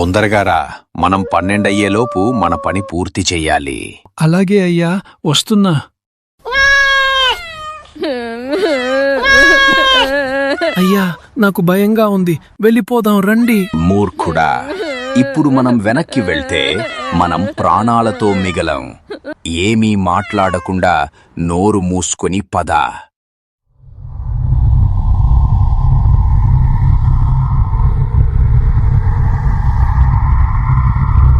తొందరగా రా మనం పన్నెండయ్యేలోపు మన పని పూర్తి చెయ్యాలి. అలాగే అయ్యా వస్తున్నా. అయ్యా నాకు భయంగా ఉంది. వెళ్ళిపోదాం రండి. మూర్ఖుడా ఇప్పుడు మనం వెనక్కి వెళ్తే మనం ప్రాణాలతో మిగలం. ఏమీ మాట్లాడకుండా నోరు మూసుకొని పద.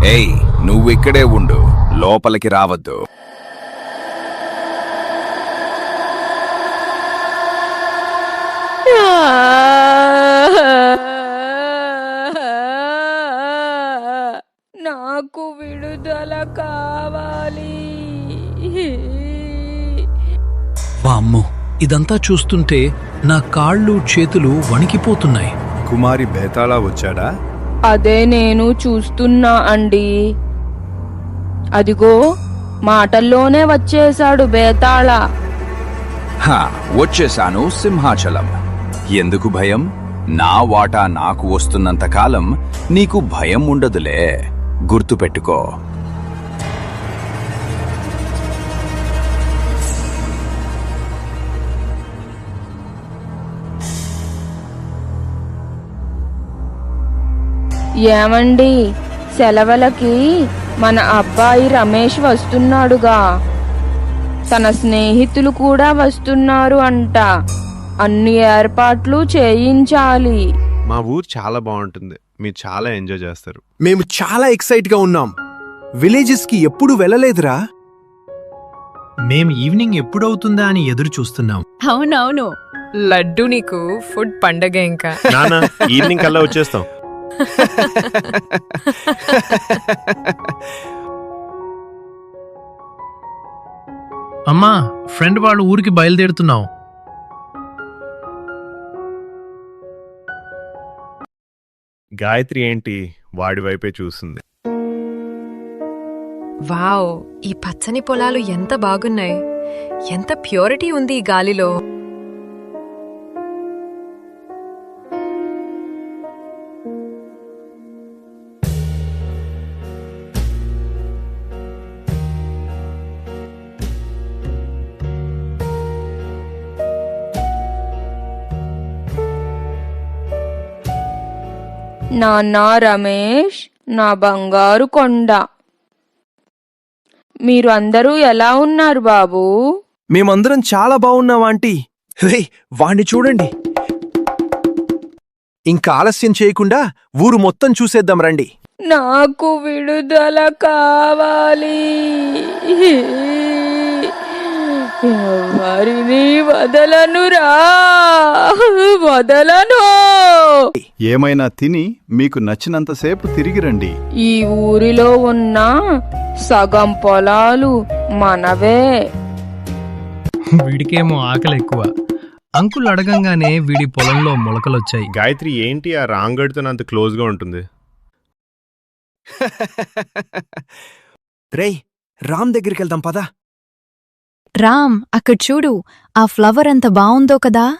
ఏయ్ నువ్విక్కడే ఉండు. లోపలికి రావద్దు. నాకు విడుదల కావాలి. వామ్మో ఇదంతా చూస్తుంటే నా కాళ్ళు చేతులు వణికిపోతున్నాయి. కుమారి బేతాళ వచ్చాడా? అదే నేను చూస్తున్నా అండి. అదిగో మాటల్లోనే వచ్చేశాడు బేతాళ. హా, వచ్చేశాను సింహాచలం. ఎందుకు భయం? నా వాటా నాకు వస్తున్నంత కాలం నీకు భయం ఉండదులే. గుర్తుపెట్టుకో. ఏమండి? సెలవులకి మన అబ్బాయి రమేష్ వస్తున్నాడుగా. తన స్నేహితులు కూడా వస్తున్నారు అంట. అన్ని ఏర్పాట్లు చేయించాలి. మా ఊరు చాలా బాగుంటుంది. మీరు చాలా ఎంజాయ్ చేస్తారు. మేము చాలా ఎక్సైట్గా ఉన్నాం. విలేజెస్కి ఎప్పుడు వెళ్ళలేదురా. మేం ఈవినింగ్ ఎప్పుడవుతుందా అని ఎదురు చూస్తున్నాం. అవునవును. లడ్డు నీకు ఫుడ్ పండగ ఇంకా. నాన్న ఈవినింగ్ కల్లా వచ్చేస్తాం. అమ్మా ఫ్రెండ్ వాళ్ళ ఊరికి బయలుదేరుతున్నాం గాయత్రి ఏంటి వాడి వైపే చూస్తుంది. వావ్ ఈ పచ్చని పొలాలు ఎంత బాగున్నాయి. ఎంత ప్యూరిటీ ఉంది ఈ గాలిలో. నాన్న రమేష్ నా బంగారు కొండ. మీరు అందరూ ఎలా ఉన్నారు బాబూ? మేమందరం చాలా బాగున్నాం ఆంటీ. రే వాణ్ణి చూడండి. ఇంకా ఆలస్యం చేయకుండా ఊరు మొత్తం చూసేద్దాం రండి. నాకు విడుదల కావాలి. ఎవరిని వదలనురా వదలను ఏమైనా తిని మీకు నచ్చినంతసేపు తిరిగి రండి. ఈ ఊరిలో ఉన్న సగం పొలాలు మనవే. వీడికేమో ఆకలి ఎక్కువ. అంకుల్ అడగంగానే వీడి పొలంలో మొలకలొచ్చాయి. గాయత్రి ఏంటి ఆ రాంగడితో అంత క్లోజ్గా ఉంటుంది? రేయ్ రామ్ దగ్గరికి వెళ్దాం పదా. రామ్ అక్కడ చూడు ఆ ఫ్లవర్ ఎంత బావుందో కదా.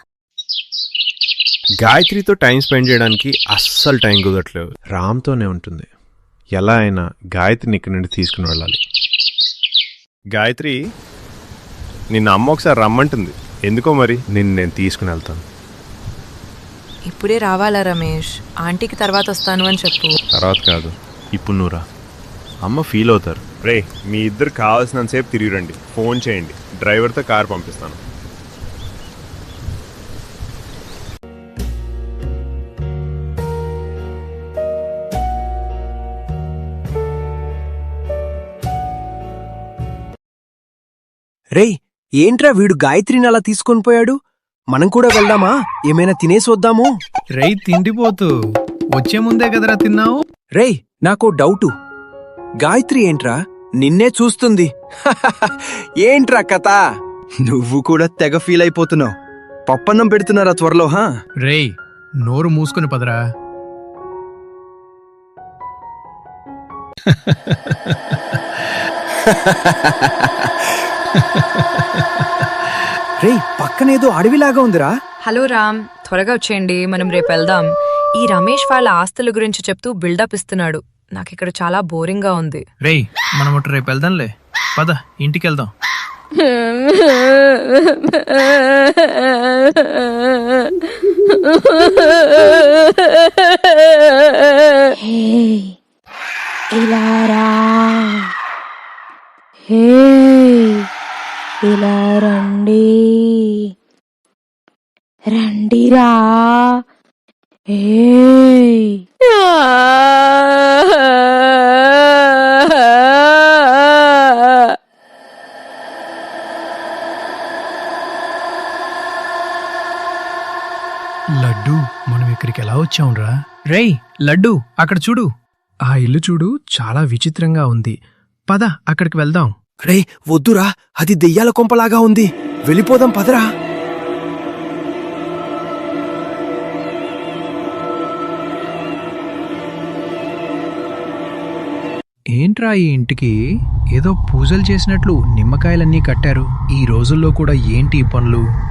గాయత్రితో టైం స్పెండ్ చేయడానికి అస్సలు టైం కుదరట్లేదు. రామ్తోనే ఉంటుంది. ఎలా అయినా గాయత్రిని ఇక్కడి నుండి తీసుకుని వెళ్ళాలి. గాయత్రి నిన్న అమ్మ ఒకసారి రమ్మంటుంది. ఎందుకో మరి? నిన్ను నేను తీసుకుని వెళ్తాను. ఇప్పుడే రావాలా రమేష్? ఆంటీకి తర్వాత వస్తాను అని చెప్పు. తర్వాత కాదు. ఇప్పుడు నువ్వురా అమ్మ ఫీల్ అవుతారు. రే మీ ఇద్దరు కావాల్సినంతసేపు తిరిగి రండి ఫోన్ చేయండి. డ్రైవర్తో కార్ పంపిస్తాను. రేయ్ ఏంట్రా వీడు గాయత్రిని అలా తీసుకొని పోయాడు? మనం కూడా వెళ్దామా? ఏమైనా తినేసి వద్దాము? రై తిండిపోతూ. వచ్చే ముందే కదరా తిన్నావు? రేయ్ నాకో డౌటు. గాయత్రి ఏంట్రా? నిన్నే చూస్తుంది. ఏంట్రా కథ? నువ్వు కూడా తెగ ఫీల్ అయిపోతున్నావు. పప్పన్నం పెడుతున్నారా త్వరలో హా? రేయ్ నోరు మూసుకొని పదరా. రేయ్ పక్కనేదో అడవిలాగా ఉందిరా. హలో రామ్ త్వరగా వచ్చేయండి మనం రేపు వెళ్దాం. ఈ రమేష్ వాళ్ళ ఆస్తుల గురించి చెప్తూ బిల్డప్ ఇస్తున్నాడు. నాకిక్కడ చాలా బోరింగ్గా ఉంది. రేయ్ మనం ఒకటి రేపు వెళ్దాంలే. పద ఇంటికి వెళ్దాం ఇలా రా హే ఇలా రండి. రండిరా. ఏయ్. రేయ్ లడ్డు అక్కడ చూడు. ఆ ఇల్లు చూడు చాలా విచిత్రంగా ఉంది. పద అక్కడికి వెళ్దాం. రే వద్దురా అది దెయ్యాల కొంపలాగా ఉంది. వెళ్ళిపోదాం పదరా. ఏంట్రా ఈ ఇంటికి? ఏదో పూజలు చేసినట్లు నిమ్మకాయలన్నీ కట్టారు. ఈ రోజుల్లో కూడా ఏంటి ఈ పనులు?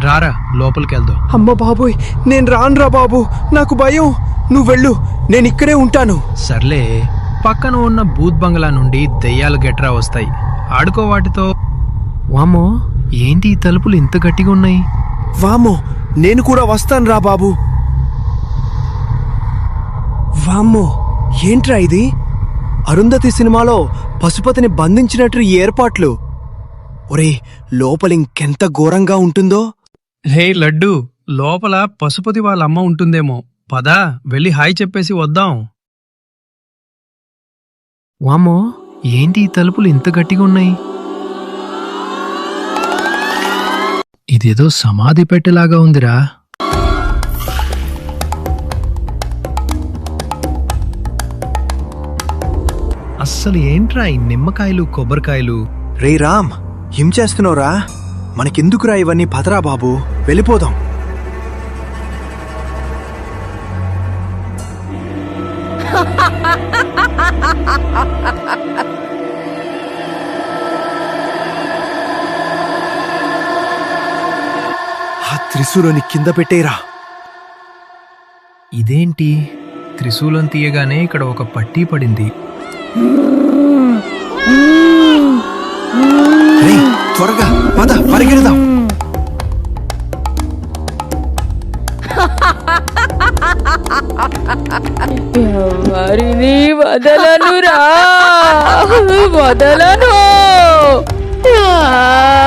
రారా లోపలికి వెళ్దాం అమ్మ బాబోయ్ నేను రానురా బాబు. నాకు భయం. నువ్వు వెళ్ళు. నేను ఇక్కడే ఉంటాను. సర్లే పక్కన ఉన్న బూత్ బంగ్లా నుండి దెయ్యాలు గెట్రా వస్తాయి. ఆడుకో వాటితో. వామో ఏంటి ఈ తలుపులు ఇంత గట్టిగా ఉన్నాయి? వామ్మో నేను కూడా వస్తాను రా బాబు. వామ్మో ఏంట్రా ఇది? అరుంధతి సినిమాలో పశుపతిని బంధించినట్టు ఈ ఏర్పాట్లు. ఒరే లోపల ఇంకెంత ఘోరంగా ఉంటుందో? హే లడ్డు లోపల పశుపతి వాళ్ళ అమ్మ ఉంటుందేమో. పదా వెళ్ళి హాయ్ చెప్పేసి వద్దాం. వామో ఏంటి ఈ తలుపులు ఇంత గట్టిగా ఉన్నాయి? ఇదేదో సమాధి పెట్టెలాగా ఉందిరా. అస్సలు ఏంట్రా ఈ నిమ్మకాయలు కొబ్బరికాయలు? రే రామ్ ఏం చేస్తున్నావురా? మనకెందుకురా ఇవన్నీ పదరా బాబు? వెళ్ళిపోదాం. ఆ త్రిశూలని కింద పెట్టేరా. ఇదేంటి? త్రిశూలం తీయగానే ఇక్కడ ఒక పట్టీ పడింది. వదలనురా వదలను